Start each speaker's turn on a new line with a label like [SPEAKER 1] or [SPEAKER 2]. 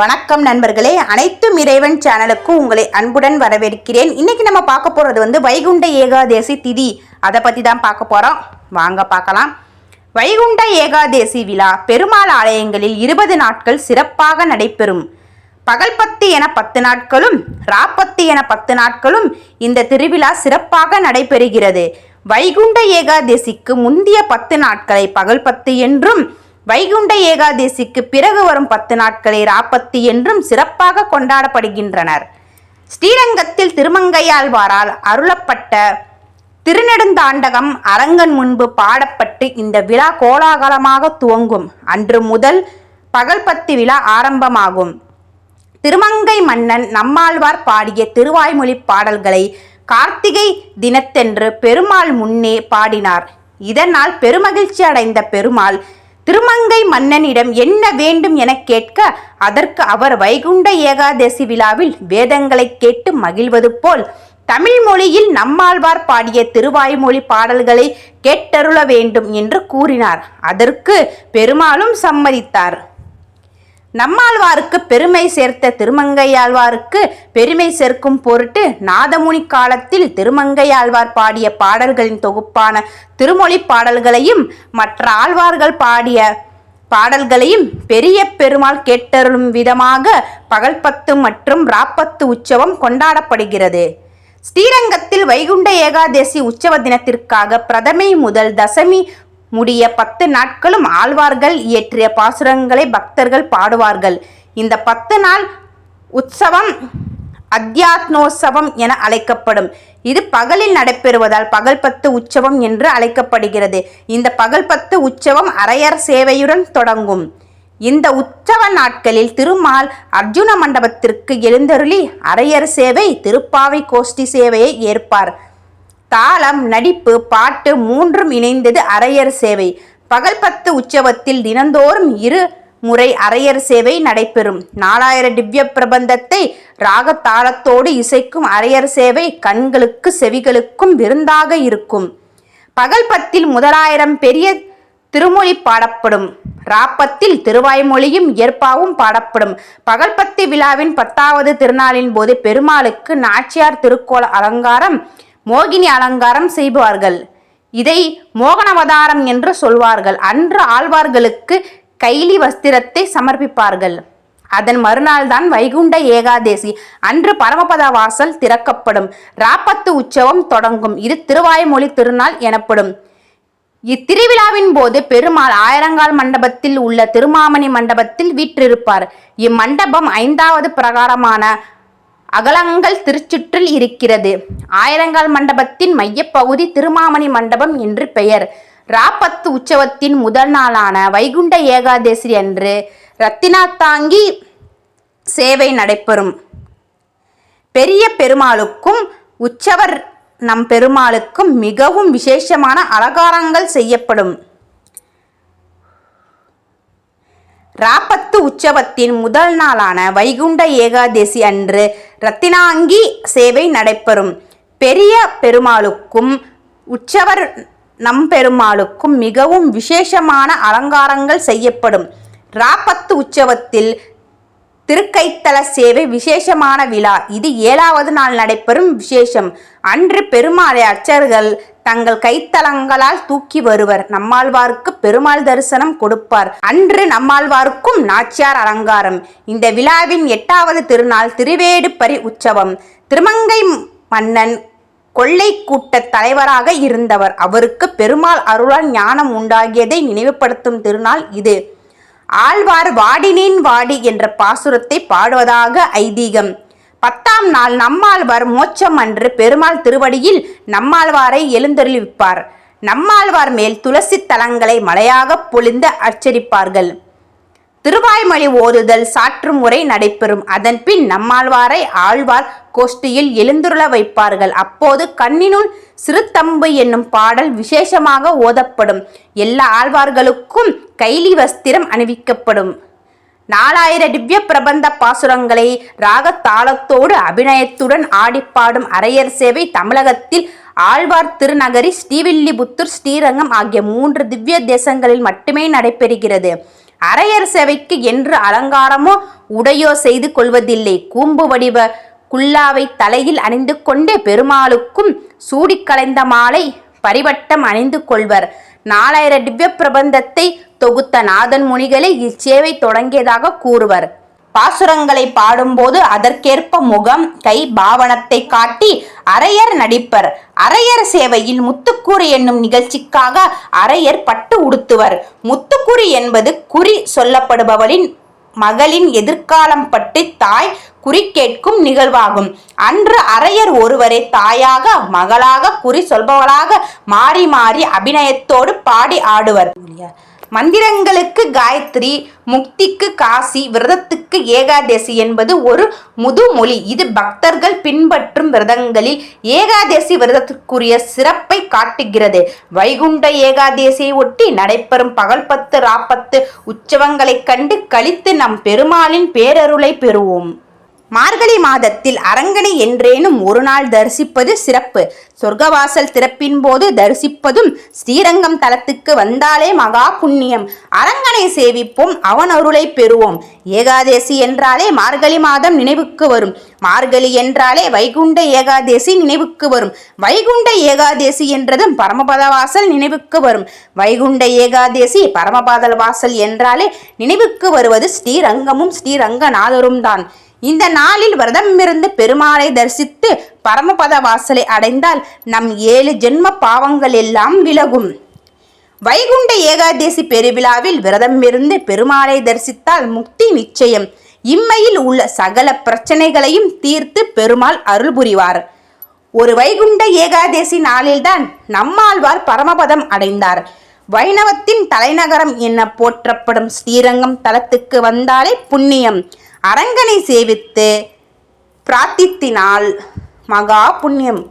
[SPEAKER 1] வணக்கம் நண்பர்களே. அனைத்தும் இறைவன் சேனலுக்கு உங்களை அன்புடன் வரவேற்கிறேன். இன்னைக்கு நம்ம பார்க்க போகிறது வந்து வைகுண்ட ஏகாதேசி திதி. அதை பற்றி தான் பார்க்க போகிறோம் வாங்க பார்க்கலாம். வைகுண்ட ஏகாதேசி விழா பெருமாள் ஆலயங்களில் இருபது நாட்கள் சிறப்பாக நடைபெறும். பகல்பத்து என பத்து நாட்களும் ராப்பத்து என பத்து நாட்களும் இந்த திருவிழா சிறப்பாக நடைபெறுகிறது. வைகுண்ட ஏகாதேசிக்கு முந்திய பத்து நாட்களை பகல்பத்து என்றும் வைகுண்ட ஏகாதேசிக்கு பிறகு வரும் பத்து நாட்களை ராப்பத்து என்றும் சிறப்பாக கொண்டாடப்படுகின்றனர். ஸ்ரீரங்கத்தில் திருமங்கையாழ்வாரால் அருளப்பட்ட திருநெடுந்தாண்டகம் அரங்கன் முன்பு பாடப்பட்டு இந்த விழா கோலாகலமாக துவங்கும். அன்று முதல் பகல்பத்து விழா ஆரம்பமாகும். திருமங்கை மன்னன் நம்மாழ்வார் பாடிய திருவாய்மொழி பாடல்களை கார்த்திகை தினத்தென்று பெருமாள் முன்னே பாடினார். இதனால் பெருமகிழ்ச்சி அடைந்த பெருமாள் திருமங்கை மன்னனிடம் என்ன வேண்டும் என கேட்க அதற்கு அவர் வைகுண்ட ஏகாதசி விழாவில் வேதங்களை கேட்டு மகிழ்வது போல் தமிழ் மொழியில் நம்மாழ்வார் பாடிய திருவாய்மொழி பாடல்களை கேட்டருள வேண்டும் என்று கூறினார். அதற்கு பெருமாளும் சம்மதித்தார். நம்மாழ்வாருக்கு பெருமை சேர்த்த திருமங்கையாழ்வாருக்கு பெருமை சேர்க்கும் பொருட்டு நாதமுனி காலத்தில் திருமங்கையாழ்வார் பாடிய பாடல்களின் தொகுப்பான திருமொழி பாடல்களையும் மற்ற ஆழ்வார்கள் பாடிய பாடல்களையும் பெரிய பெருமாள் கேட்டருளும் விதமாக பகல்பத்து மற்றும் ராப்பத்து உற்சவம் கொண்டாடப்படுகிறது. ஸ்ரீரங்கத்தில் வைகுண்ட ஏகாதசி உற்சவ தினத்திற்காக பிரதமை முதல் தசமி முடிய பத்து நாட்களும் ஆழ்வார்கள். இயற்றிய பாசுரங்களை பக்தர்கள் பாடுவார்கள். இந்த பத்து நாள் உற்சவம் அத்தியாத்னோற்சவம் என அழைக்கப்படும். இது பகலில் நடைபெறுவதால் பகல் பத்து உற்சவம் என்று அழைக்கப்படுகிறது. இந்த பகல் பத்து உற்சவம் அரையர் சேவையுடன் தொடங்கும். இந்த உற்சவ நாட்களில் திருமால் அர்ஜுன மண்டபத்திற்கு எழுந்தருளி அரையர் சேவை திருப்பாவை கோஷ்டி சேவையை ஏற்பார். தாளம் நடிப்பு பாட்டு மூன்றும் இணைந்தது அரையர் சேவை. பகல் பத்து உற்சவத்தில் தினந்தோறும் இரு முறை அரையர் சேவை நடைபெறும். நாலாயிர திவ்ய பிரபந்தத்தை ராக தாளத்தோடு இசைக்கும் அரையர் சேவை கண்களுக்கு செவிகளுக்கும் விருந்தாக இருக்கும். பகல் பத்தில் முதலாயிரம் பெரிய திருமொழி பாடப்படும். ராப்பத்தில் திருவாய்மொழியும் இயற்பாவும் பாடப்படும். பகல்பத்தி விழாவின் பத்தாவது திருநாளின் போது பெருமாளுக்கு நாச்சியார் திருக்கோல அலங்காரம் மோகினி அலங்காரம் செய்வார்கள். இதை மோகனவதாரம் என்று சொல்வார்கள். அன்று ஆழ்வார்களுக்கு கைலி வஸ்திரத்தை சமர்ப்பிப்பார்கள். அதன் மறுநாள் தான் வைகுண்ட ஏகாதேசி. அன்று பரமபத வாசல் திறக்கப்படும். ராப்பத்து உற்சவம் தொடங்கும். இது திருவாய்மொழி திருநாள் எனப்படும். இத்திருவிழாவின் போது பெருமாள் ஆயிரங்கால் மண்டபத்தில் உள்ள திருமாமணி மண்டபத்தில் வீற்றிருப்பார். இம்மண்டபம் ஐந்தாவது பிரகாரமான அகலங்கள் திருச்சுற்றில் இருக்கிறது. ஆயிரங்கால் மண்டபத்தின் மையப்பகுதி திருமாமணி மண்டபம் என்று பெயர். ராப்பத்து உற்சவத்தின் முதல் நாளான வைகுண்ட ஏகாதசி அன்று ரத்தினாத்தாங்கி சேவை நடைபெறும். பெரிய பெருமாளுக்கும் உற்சவர் நம் பெருமாளுக்கும் மிகவும் விசேஷமான அலங்காரங்கள் செய்யப்படும். ராப்பத்து உற்சவத்தின் முதல் நாளான வைகுண்ட ஏகாதசி அன்று ரத்தினாங்கி சேவை நடைபெறும். பெரிய பெருமாளுக்கும் உற்சவர் நம்பெருமாளுக்கும் மிகவும் விசேஷமான அலங்காரங்கள் செய்யப்படும். ராப்பத்து உற்சவத்தில் திருக்கைத்தல சேவை விசேஷமான விழா. இது ஏழாவது நாள் நடைபெறும் விசேஷம். அன்று பெருமாளை அர்ச்சர்கள் தங்கள் கைத்தலங்களால் தூக்கி வருவர். நம்மாழ்வாருக்கு பெருமாள் தரிசனம் கொடுப்பார். அன்று நம்மாழ்வாருக்கும் நாச்சியார் அலங்காரம். இந்த விழாவின் எட்டாவது திருநாள் திருவேடுப்பரி உற்சவம். திருமங்கை மன்னன் கொள்ளை கூட்ட தலைவராக இருந்தவர். அவருக்கு பெருமாள் அருளால் ஞானம் உண்டாகியதை நினைவுபடுத்தும் திருநாள் இது. ஆழ்வார் வாடினேன் வாடி என்ற பாசுரத்தை பாடுவதாக ஐதீகம். பத்தாம் நாள் நம்மாழ்வார் மோட்சம் அன்று பெருமாள் திருவடியில் நம்மாழ்வாரை எழுந்தருளிப்பார். நம்மாழ்வார் மேல் துளசி தலங்களை மலையாக பொழிந்து அச்சரிப்பார்கள் திருவாய்மொழி ஓதுதல் சாற்று முறை நடைபெறும். அதன் பின் நம்மாழ்வாரை ஆழ்வார் கோஷ்டியில் எழுந்துருள வைப்பார்கள். அப்போது கண்ணினுள் சிறுத்தம்பு என்னும் பாடல் விசேஷமாக ஓதப்படும். எல்லா ஆழ்வார்களுக்கும் கைலி வஸ்திரம் அணிவிக்கப்படும். நாலாயிர திவ்ய பிரபந்த பாசுரங்களை ராக தாளத்தோடு அபிநயத்துடன் ஆடிப்பாடும் அரையர் சேவை தமிழகத்தில் ஆழ்வார் திருநகரி ஸ்ரீவில்லிபுத்தூர் ஸ்ரீரங்கம் ஆகிய மூன்று திவ்ய தேசங்களில் மட்டுமே நடைபெறுகிறது. அரையர் சேவைக்கு என்று அலங்காரமோ உடையோ செய்து கொள்வதில்லை. கூம்பு வடிவ குல்லாவை தலையில் அணிந்து கொண்டே பெருமாளுக்கும் சூடிக்கலைந்த மாலை பரிவட்டம் அணிந்து கொள்வர். நாலாயிர திவ்ய பிரபந்தத்தை தொகுத்த நாதன் முனிகளே இச்சேவை தொடங்கியதாக கூறுவர். பாசுரங்களை பாடும்போது அதற்கேற்ப முகம் கை பாவனத்தை காட்டி அரையர் நடிப்பர். அரையர் சேவையில் முத்துக்குறி என்னும் நிகழ்ச்சிக்காக அரையர் பட்டு உடுத்துவர். முத்துக்குறி என்பது குறி சொல்லப்படுபவளின் மகளின் எதிர்காலம் பற்றி தாய் குறி கேட்கும் நிகழ்வாகும். அன்று அரையர் ஒருவரை தாயாக மகளாக குறி சொல்பவளாக மாறி மாறி அபிநயத்தோடு பாடி ஆடுவர். மந்திரங்களுக்கு காயத்ரி முக்திக்கு காசி விரதத்துக்கு ஏகாதசி என்பது ஒரு முதுமொழி. இது பக்தர்கள் பின்பற்றும் விரதங்களில் ஏகாதசி விரதத்திற்குரிய சிறப்பை காட்டுகிறது. வைகுண்ட ஏகாதசியை ஒட்டி நடைபெறும் பகல் பத்து ராப்பத்து உற்சவங்களைக் கண்டு கழித்து நம் பெருமாளின் பேரருளை பெறுவோம். மார்கழி மாதத்தில் அரங்கனை என்றேனும் ஒரு நாள் தரிசிப்பது சிறப்பு. சொர்க்கவாசல் திறப்பின் போது தரிசிப்பதும் ஸ்ரீரங்கம் தலத்துக்கு வந்தாலே மகா புண்ணியம். அரங்கனை சேவிப்போம் அவன் அருளை பெறுவோம். ஏகாதேசி என்றாலே மார்கழி மாதம் நினைவுக்கு வரும். மார்கழி என்றாலே வைகுண்ட ஏகாதேசி நினைவுக்கு வரும். வைகுண்ட ஏகாதேசி என்றதும் பரமபத வாசல் நினைவுக்கு வரும். வைகுண்ட ஏகாதேசி பரமபாதல் வாசல் என்றாலே நினைவுக்கு வருவது ஸ்ரீரங்கமும் ஸ்ரீரங்கநாதரும் தான். இந்த நாளில் விரதமிருந்து பெருமாளை தரிசித்து பரமபத வாசலை அடைந்தால் நம் ஏழு ஜென்ம பாவங்கள் எல்லாம் விலகும். வைகுண்ட ஏகாதேசி பெருவிழாவில் விரதமிருந்து பெருமாளை தரிசித்தால் முக்தி நிச்சயம். இம்மையில் உள்ள சகல பிரச்சனைகளையும் தீர்த்து பெருமாள் அருள் புரிவார். ஒரு வைகுண்ட ஏகாதேசி நாளில்தான் நம்மாழ்வார் பரமபதம் அடைந்தார். வைணவத்தின் தலைநகரம் என போற்றப்படும் ஸ்ரீரங்கம் தலத்துக்கு வந்தாலே புண்ணியம். அரங்கனை சேவித்து பிரார்த்தித்தினால் மகா புண்ணியம்.